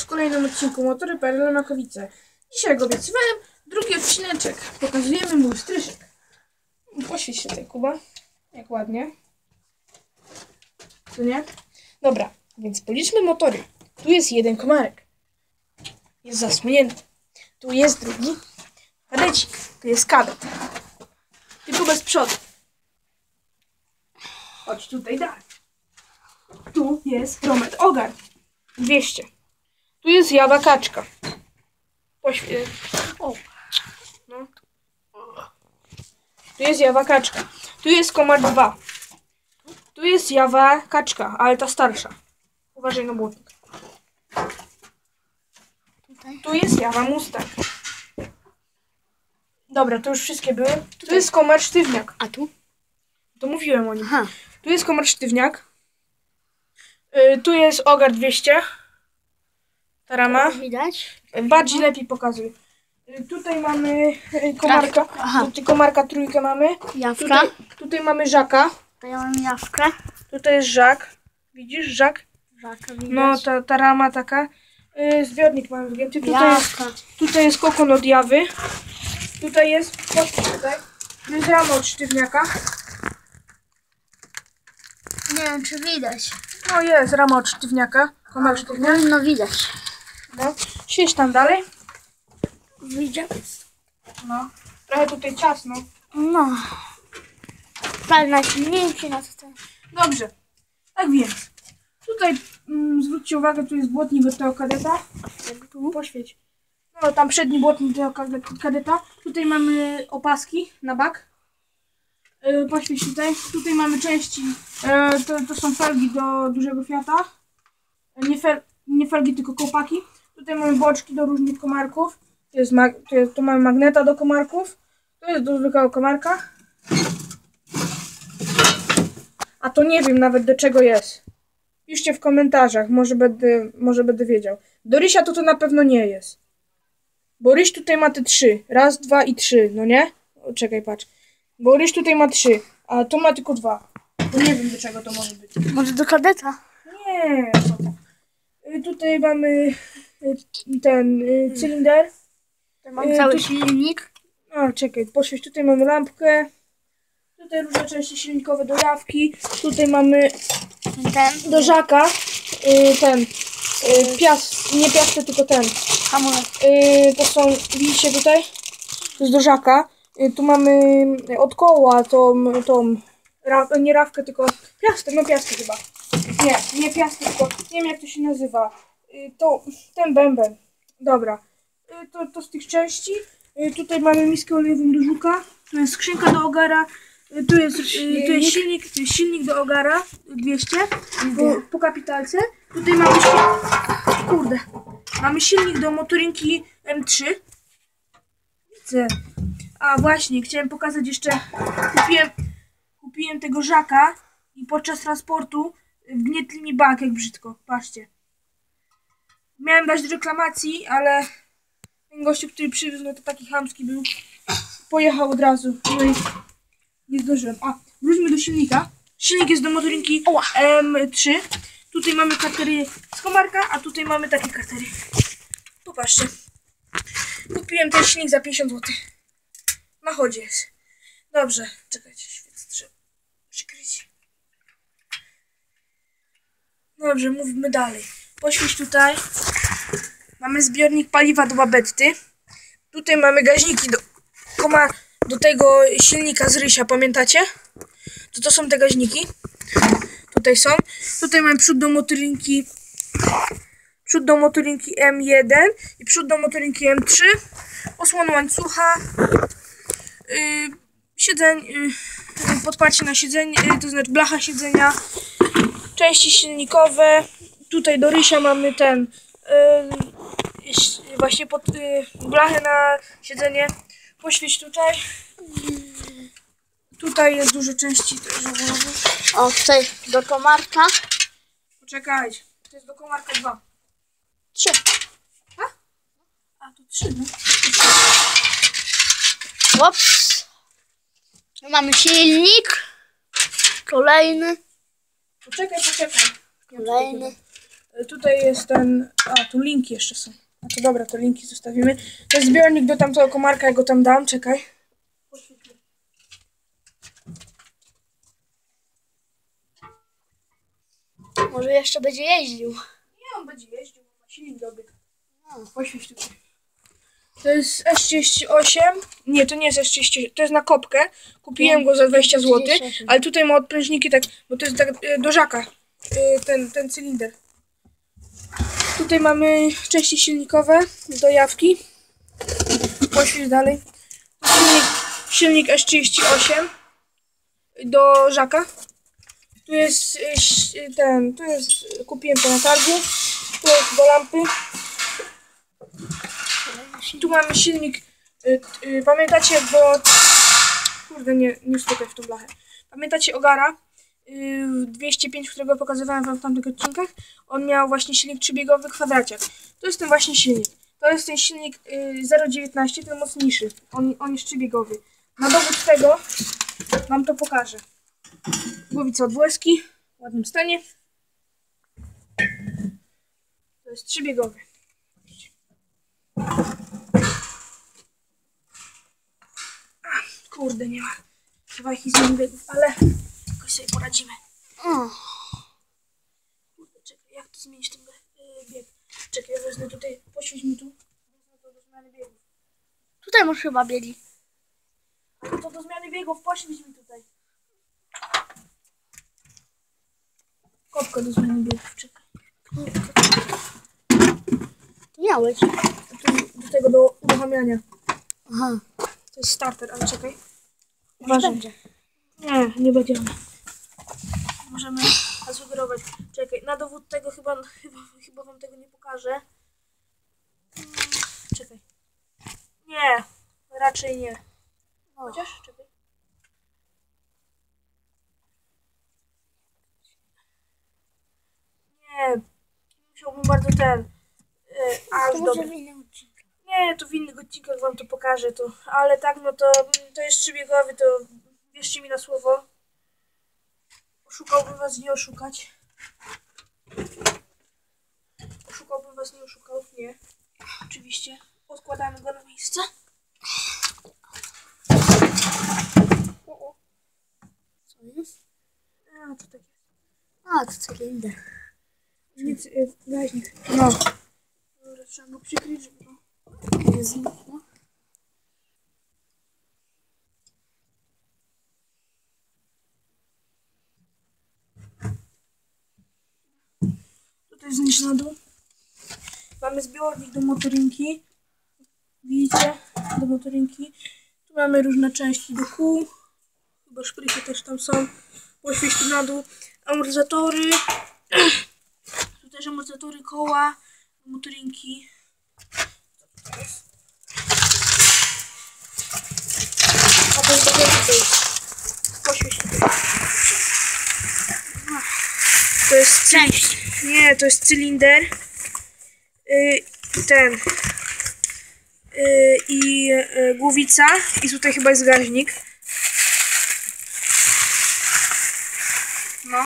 w kolejnym odcinku Motory PRL Makowice. Dzisiaj go obiecywałem, drugi odcineczek. Pokazujemy mój stryszek. Poświeć się tutaj, Kuba. Jak ładnie. Tu nie? Dobra, więc policzmy motory. Tu jest jeden komarek. Jest zasłonięty. Tu jest drugi kadecik. Tu jest kadet. Tylko bez przodu. Chodź tutaj dalej. Tu jest Romet Ogar. 200. Tu jest Jawa Kaczka. Poświe... O. No. Tu jest Jawa Kaczka. Tu jest Komar 2. Tu jest Jawa Kaczka, ale ta starsza. Uważaj na błotnik. Tu jest Jawa Mustang. Dobra, to już wszystkie były. Tu jest Komar Sztywniak. A tu? To mówiłem o nim. Aha. Tu jest komar sztywniak. Y, tu jest ogar 200. Tarama. Widać? Bardziej lepiej pokazuj. Tutaj mamy y, komarka. Aha. Tutaj komarka trójkę mamy. Jawka. Tutaj, tutaj mamy żaka. To ja mam jawkę. Tutaj jest żak. Widzisz żak? Żaka widać. No ta, ta rama taka. Y, zbiornik mamy wygięty. Tutaj jest, tutaj jest kokon od jawy. Tutaj jest. Tutaj. Tu jest rama od sztywniaka. Nie wiem, czy widać. No jest rama od sztywniaka. Komar. No, no widać. No. Siedź tam dalej. Widział? No. Trochę tutaj ciasno. No. Najsilniejszy na to ten. Dobrze. Tak więc. Tutaj mm, zwróćcie uwagę, tu jest błotnik od tego kadeta. Tu poświeć. No tam przedni błotnik tego kade- kadeta. Tutaj mamy opaski na bak. Yy, poświeć tutaj. Tutaj mamy części. Yy, to, to są felgi do dużego Fiata. Yy, nie, fel, nie felgi, tylko kołpaki. Tutaj mamy boczki do różnych komarków. Tu, jest tu, jest, mamy magneta do komarków. To jest do zwykłego komarka. A to nie wiem nawet do czego jest. Piszcie w komentarzach, może będę, może będę wiedział. Do Rysia to to na pewno nie jest. Bo Ryś tutaj ma te trzy. Raz, dwa i trzy, no nie? O, czekaj, patrz. Bo Ryś tutaj ma trzy, a tu ma tylko dwa. To nie wiem do czego to może być. Może do kadeta? Nie. Y, Tutaj mamy ten y, cylinder. To mam Y, cały tu- silnik. A, czekaj, poświeć. Tutaj mamy lampkę. Tutaj różne części silnikowe do jawki. Tutaj mamy Ten. do żaka y, ten y, piast, nie piasty, tylko ten. Hamulec. Y, to są, widzicie tutaj? To jest do żaka. Y, tu mamy od koła tą, tą ra, nie rawkę, tylko piastę, no piastę chyba. Nie, nie piastę, tylko nie wiem jak to się nazywa. Y, to ten bęben. Dobra. Y, to, to z tych części. Y, tutaj mamy miskę olejową do żuka. Tu jest skrzynka do ogara. Tu jest, tu jest silnik, tu jest silnik do ogara 200 po, po kapitalce. Tutaj mamy silnik, kurde, mamy silnik do motorynki M3. Widzę. A właśnie, chciałem pokazać jeszcze, kupiłem, kupiłem tego żaka i podczas transportu wgnietli mi bak jak brzydko, patrzcie. Miałem dać do reklamacji, ale ten gościu, który przywiózł, no to taki chamski był, pojechał od razu, no i nie zdążyłem. A, wróćmy do silnika. Silnik jest do motorynki Oła. M3. Tutaj mamy kartery z komarka, a tutaj mamy takie kartery. Popatrzcie. Kupiłem ten silnik za 50 zł. Na chodzie jest. Dobrze, czekajcie, świec trzeba przykryć. Dobrze, mówmy dalej. Poświeć tutaj. Mamy zbiornik paliwa do babetty. Tutaj mamy gaźniki do, koma, do tego silnika z Rysia, pamiętacie? To to są te gaźniki. Tutaj są. Tutaj mamy przód do motorynki przód do motorynki M1 i przód do motorynki M3. Osłona łańcucha. Yy, siedzeń, yy, podparcie na siedzenie, yy, to znaczy blacha siedzenia. Części silnikowe. Tutaj do Rysia mamy ten yy, właśnie pod, yy, blachę na siedzenie. Poświeć tutaj. Tutaj jest dużo części też. O, tutaj do komarka. Poczekajcie. To jest do komarka 2. Trzy. A, to 3, no. Ops. Mamy silnik. Kolejny. Poczekaj, poczekaj. Kolejny. Tutaj jest ten... A, tu linki jeszcze są. A to dobra, to linki zostawimy. To jest zbiornik do tamtego komarka, ja go tam dam, czekaj. Może jeszcze będzie jeździł. Nie, on będzie jeździł, bo ma silnik dobry. Poświeć tutaj. To jest S38. Nie, to nie jest S38, to jest na kopkę. Kupiłem go za 20 zł, 38. ale tutaj ma odprężniki tak, bo to jest tak y, do żaka. y, Ten, ten cylinder. Tutaj mamy części silnikowe do jawki. Poświeć dalej. Silnik, silnik S38 do żaka. Tu jest y, ten, tu jest, kupiłem to na targu. Tu jest do lampy. Tu mamy silnik. Y, y, pamiętacie, bo. Kurde, nie, nie stukaj w tą blachę. Pamiętacie Ogara? Y, 205, którego pokazywałem wam w tamtych odcinkach. On miał właśnie silnik trzybiegowy kwadraciak. To jest ten właśnie silnik. To jest ten silnik y, 019, ten mocniejszy. On, on jest trzybiegowy. Na dowód tego wam to pokażę. Głowica od Włoski w ładnym stanie. To jest trzybiegowy. Kurde, nie ma. Chyba ich ale sobie poradzimy. Kurde, czekaj, jak to zmienić ten e, bieg? Czekaj, wezmę tutaj, poświeć mi tu. To do zmiany biegów. tutaj masz chyba bieli. To do zmiany biegów, poświeć mi tutaj. Kopka do zmiany biegów, czekaj. To miałeś. Tu, do tego do uruchamiania. Aha. To jest starter, ale czekaj. Uważaj. Nie, nie będziemy. Możemy zasugerować. Czekaj, na dowód tego chyba, chyba, chyba wam tego nie pokażę. Mm, Czekaj. Nie, raczej nie. Chociaż, czekaj. Nie, musiałbym bardzo ten. Yy, To aż odcinku. Nie, to w innych odcinkach wam to pokażę, to, ale tak, no to, to jest trzybiegowy, to wierzcie mi na słowo. Oszukałbym was, nie oszukać. Oszukałbym was, nie oszukał, nie. Oczywiście. Odkładamy go na miejsce. O, o. Co jest? A, to tak jest. A, to cylinder. Nic, y, gaźnik. No. Dobra, trzeba go przykryć, żeby to... Jest, no. Znieść na dół. Mamy zbiornik do motorynki. Widzicie? Do motorynki. Tu mamy różne części do kół. Chyba szprychy też tam są. Poświeć na dół. Amortyzatory. Tu też amortyzatory koła. Motorynki. A to jest tutaj. To jest Część. Nie, to jest cylinder. Y, ten. Y, I y, głowica. I tutaj chyba jest gaźnik.